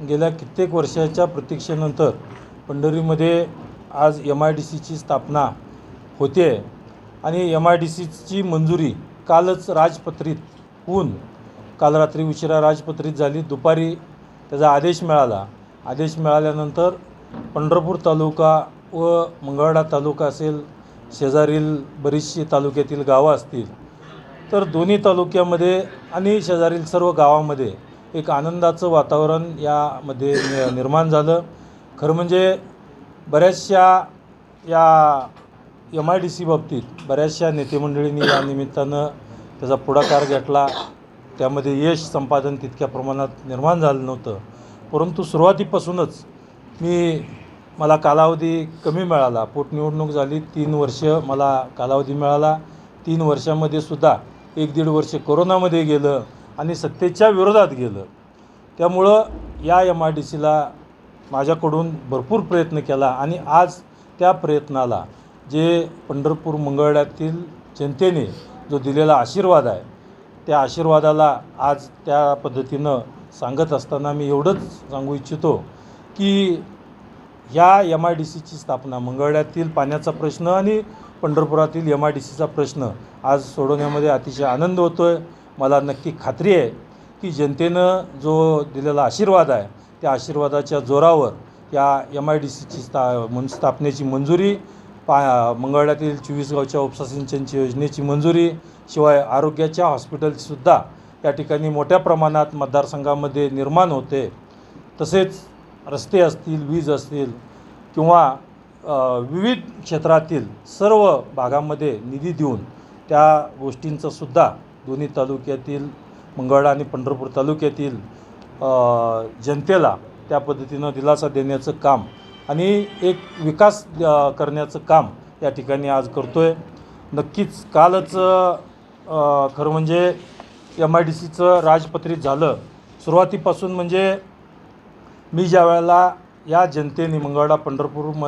गेल्या कित्येक वर्षाच्या प्रतीक्षेनंतर पंढरीमध्ये आज एम आय डी सीची स्थापना होते. आणि एम आय डी सीची मंजुरी कालच राजपत्रित होऊन काल रात्री उशिरा राजपत्रित झाली. दुपारी त्याचा आदेश मिळाला. आदेश मिळाल्यानंतर पंढरपूर तालुका व मंगळडा तालुका असेल शेजारील बरीचशी तालुक्यातील गावं असतील तर दोन्ही तालुक्यामध्ये आणि शेजारील सर्व गावामध्ये एक आनंदाचं वातावरण यामध्ये नि- निर्माण झालं. खरं म्हणजे बऱ्याचशा या एम आय डी सी बाबतीत बऱ्याचशा नेतेमंडळींनी या निमित्तानं त्याचा पुढाकार घेतला. त्यामध्ये यश संपादन तितक्या प्रमाणात निर्माण झालं नव्हतं. परंतु सुरुवातीपासूनच मी मला कालावधी कमी मिळाला. पोटनिवडणूक झाली तीन वर्ष मला कालावधी मिळाला. तीन वर्षामध्ये सुद्धा एक दीड वर्ष कोरोनामध्ये गेलं. आणि सत्तेच्या विरोधात गेलं. त्यामुळं या एम आय डी सीला माझ्याकडून भरपूर प्रयत्न केला आणि आज त्या प्रयत्नाला जे पंढरपूर मंगळवेढ्यातील जनतेने जो दिलेला आशीर्वाद आहे त्या आशीर्वादाला आज त्या पद्धतीनं सांगत असताना मी एवढंच सांगू इच्छितो की ह्या एम आय डी सीची स्थापना मंगळवेढ्यातील पाण्याचा प्रश्न आणि पंढरपुरातील एम आय डी सीचा प्रश्न आज सोडवण्यामध्ये अतिशय आनंद होतो आहे मला नक्की खात्री आहे की जनतेनं जो दिलेला आशीर्वाद आहे त्या आशीर्वादाच्या जोरावर या एम आय डी सीची स्था मन स्थापनेची मंजुरी पा मंगळवेढ्यातील चोवीस गावच्या उपसा सिंचनची योजनेची मंजुरी शिवाय आरोग्याच्या हॉस्पिटलसुद्धा या ठिकाणी मोठ्या प्रमाणात मतदारसंघामध्ये निर्माण होते. तसेच रस्ते असतील वीज असतील किंवा विविध क्षेत्रातील सर्व भागामध्ये निधी देऊन त्या गोष्टींचंसुद्धा दोन्ही तालुक्यातील मंगळा आणि पंढरपूर तालुक्यातील जनतेला त्या पद्धतीनं दिलासा देण्याचं काम आणि एक विकास करण्याचं काम या ठिकाणी आज करतो आहे नक्कीच कालच खरं म्हणजे एम आय डी सीचं राजपत्रित झालं. सुरुवातीपासून म्हणजे मी ज्या वेळेला या जनतेने मंगळा पंढरपूर म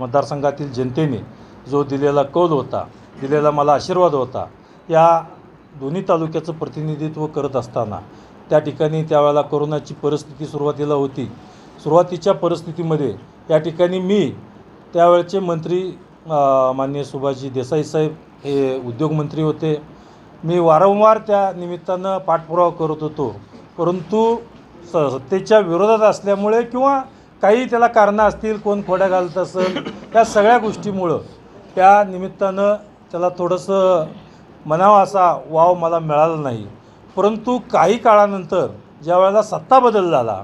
मतदारसंघातील जनतेने जो दिलेला कौल होता दिलेला मला आशीर्वाद होता या दोन्ही तालुक्याचं प्रतिनिधित्व करत असताना त्या ठिकाणी त्यावेळेला कोरोनाची परिस्थिती सुरुवातीला होती. सुरुवातीच्या परिस्थितीमध्ये या ठिकाणी मी त्यावेळचे मंत्री माननीय सुभाषजी देसाई साहेब हे उद्योगमंत्री होते. मी वारंवार त्या निमित्तानं पाठपुरावा करत होतो. परंतु स सत्तेच्या विरोधात असल्यामुळे किंवा काही त्याला कारणं असतील कोण खोड्या घालत असेल या सगळ्या गोष्टीमुळं त्या निमित्तानं त्याला थोडंसं म्हणावा असा वाव मला मिळाला नाही. परंतु काही काळानंतर ज्या वेळेला सत्ता बदल झाला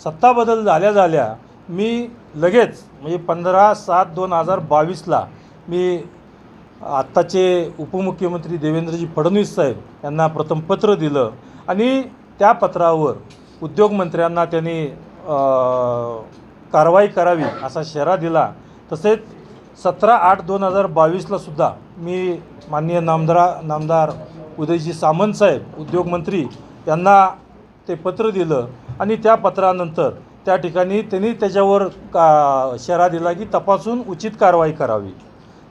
सत्ता बदल झाल्या झाल्या मी लगेच म्हणजे पंधरा सात दोन हजार बावीसला मी आत्ताचे उपमुख्यमंत्री देवेंद्रजी फडणवीस साहेब यांना प्रथम पत्र दिलं आणि त्या पत्रावर उद्योगमंत्र्यांना त्यांनी कारवाई करावी असा शेरा दिला. तसेच सतरा आठ दोन हजार बावीसला सुद्धा मी माननीय नामदारा नामदार उदयजी सामंत साहेब उद्योगमंत्री यांना ते पत्र दिलं आणि त्या पत्रानंतर त्या ठिकाणी त्यांनी त्याच्यावर का शेरा दिला की तपासून उचित कारवाई करावी.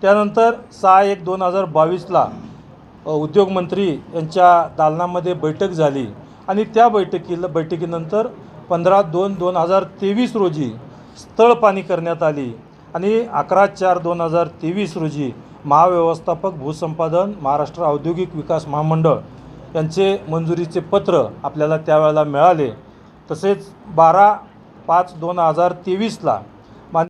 त्यानंतर सहा एक दोन हजार बावीसला उद्योगमंत्री यांच्या दालनामध्ये बैठक झाली आणि त्या बैठकीला बैठकीनंतर पंधरा दोन दोन हजार तेवीस रोजी स्थळ पाणी करण्यात आली. आणि अकरा चार दोन हजार तेवीस रोजी महाव्यवस्थापक भूसंपादन महाराष्ट्र औद्योगिक विकास महामंडळ यांचे मंजुरीचे पत्र आपल्याला त्यावेळेला मिळाले. तसेच बारा पाच दोन हजार तेवीसला